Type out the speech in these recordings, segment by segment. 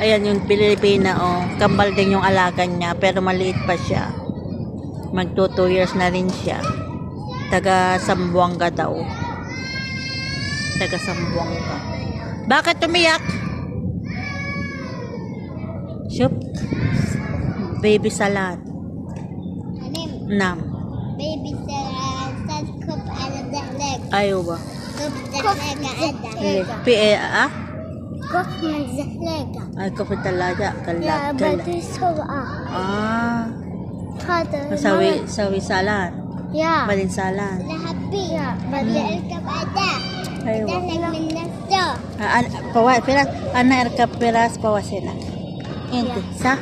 Ayan yung Pilipina, oh. Kambal din yung alaga niya, pero maliit pa siya. Magto 2 years na rin siya. Taga Sambuanga daw. Taga Sambuanga. Bakit umiyak? Shoop. Baby salad. Halim, Nam. baby sarah, sad cup ala dahleg. Ayaw ba? Cup dahlega ada. P E ah? Cup man dahlega. Ay, kapag talaga. Yeah, Kalat. but Kalat. this so ah. Ah. Hada. Sawi, sawi salad. Yeah. Balin salad. Lahabi. Yeah, but the cup ada. Ayaw. Dahleg min nafso. Ah, an, pawa, piras, ana erka piras pawa sila. Ente, sa?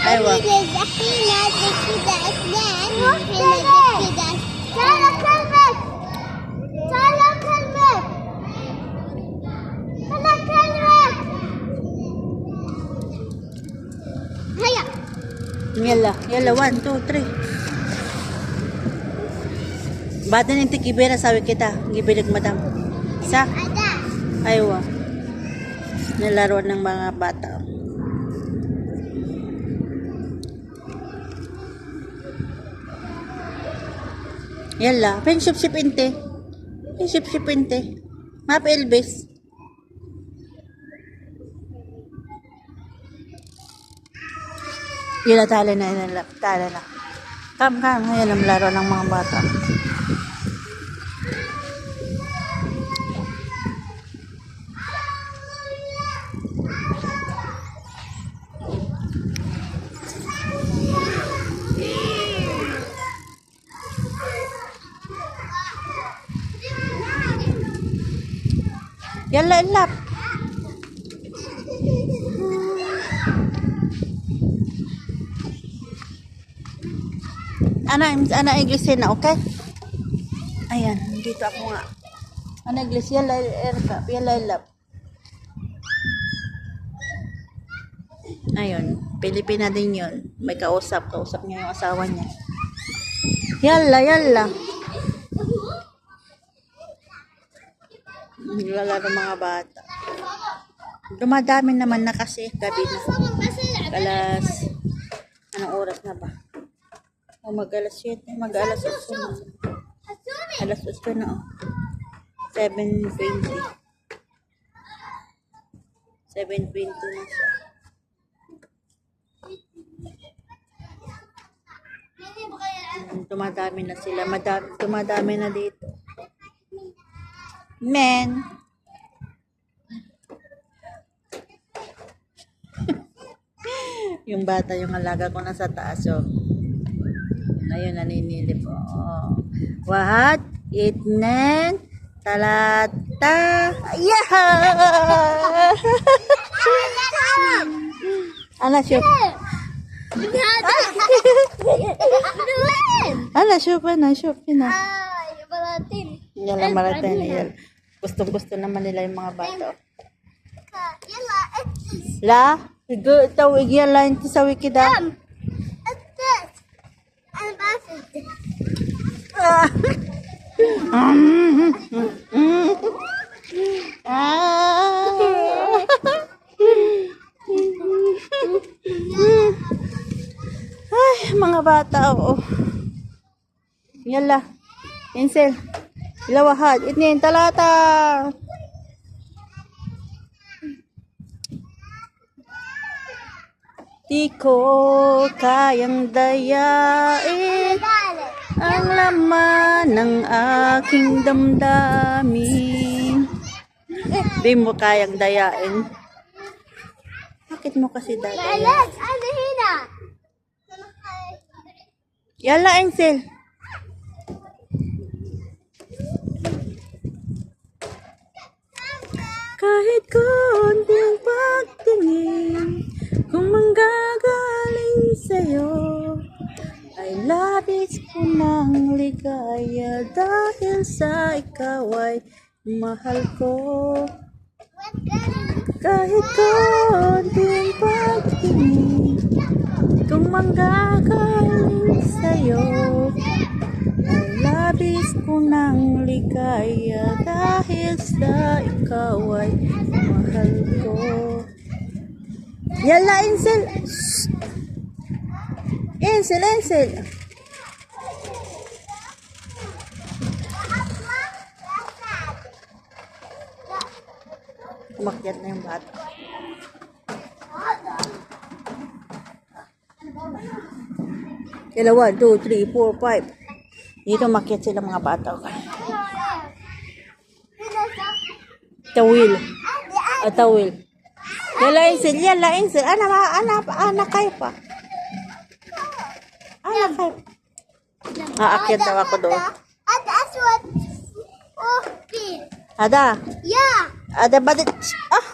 No! Ayaw ba? No! Malim hina snen. Hina snen. Aywa. Hina hina dikida snen. Hina dikida Sala kalmet! Sala kalmet! Sala kalmet! Haya! Yala, yala, one, two, three. Bata ng tikibera, sabi kita. Gibilig madam. Sa? Ah. Nalaruan ng mga bata. Yala, penship ship inte. Penship ship inte. Map Elvis. Yala, tala na, yala, tala na. Kam, kam, yan ang laro ng mga bata. Yala, ilap. Ana, ana iglesia na, okay? Ayan, dito ako nga. Ana iglesia, yala, erka, yala, ilap. Ayun, Pilipina din yun. May kausap, kausap niya yung asawa niya. Yala, yala. Lalaro mga bata. Dumadami naman na kasi gabi na. Alas, anong oras na ba? O mag alas 7, mag alas 8 na. Alas 8 na oh. 7.20. 7.20 na siya. Dumadami na sila. Madami, dumadami na dito. Men. yung bata, yung alaga ko nasa taas. So, ngayon naninilip. Oh. Wahat, itnen, talata, yeah! Ala, siya. Ala, siya pa na, siya pa na. Ay, balatin. Yan lang marating yan. Gustong gusto naman nila yung mga bata. La, igo taw igyan lang ito sa it. Mm. Mm. Ah. Ay, mga bata, oo. Yala. Insel. Lawahad. Itnin, talata. Di ko kayang dayain ang laman ng aking damdamin. Di mo kayang dayain. Bakit mo kasi dadayain? Let's ano. Yala, Ansel. Kahit konting pagtingin Kung manggagaling sa'yo Ay labis ko ng ligaya Dahil sa ikaw ay mahal ko. Kahit konting pagtingin Kung manggagaling sa'yo Ay labis ko ng ligaya dahil sa ikaw ay mahal ko. Yala, Insel! Shh! Insel, Insel! Umakyat na yung bata. 1, 2, 3, 4, 5. Dito makyat sila mga bata. Tawil. Ah, tawil. Yala, Insel. Yala, Insel. Ana, ma, ana, ana kayo pa. Ana kayo. Aakyat daw ako doon. And that's what. Oh. Ada. Yeah. Ada ba? Ah!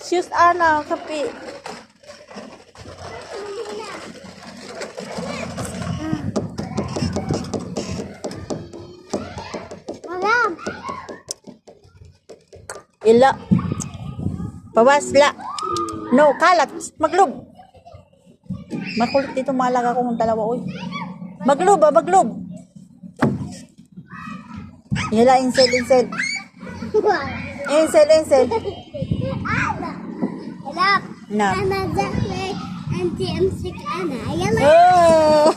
Shoes ana, kape. Ila. Pawasla. No, kalat. Maglub. Makulit dito malaga kong dalawa, uy. Maglub, ah, maglub. Ila, insel, insel. Insel, insel. لا نعم. انا زحمه انت امسك انا يلا Oh!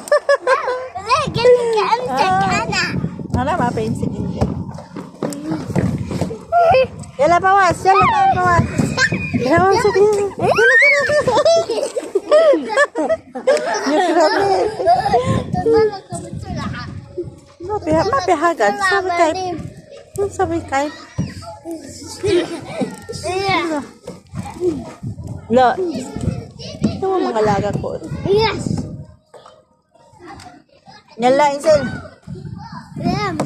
لا قلت لك امسك انا Wala, mapainsin insel. Yalah pawas, yalah kawan pawas. Yalah masuk ni. Yalah sini. Ya kerana. Mapi, mapi hagan. Sabi kai. Sabi kai. Lo. Ito mo mga laga ko. Yes. Yala, Insel. لا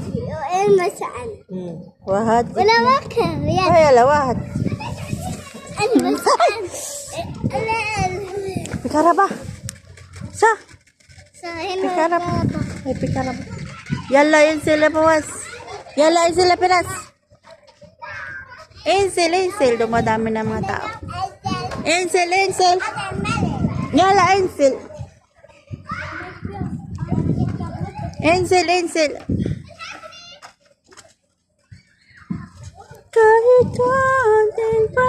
المسألة Hmm. Wahad. ولا وكر يا Ay, ala, wahad. المسألة Pikara ba? Sa? لا Pikara ba? Ay, pikara ba? Yala, insel, pawas. Yala, insel, pinas. Insel, insel. Dumadami na mga tao. Insel, insel. Yala, insel. Insel, insel. Kahit ating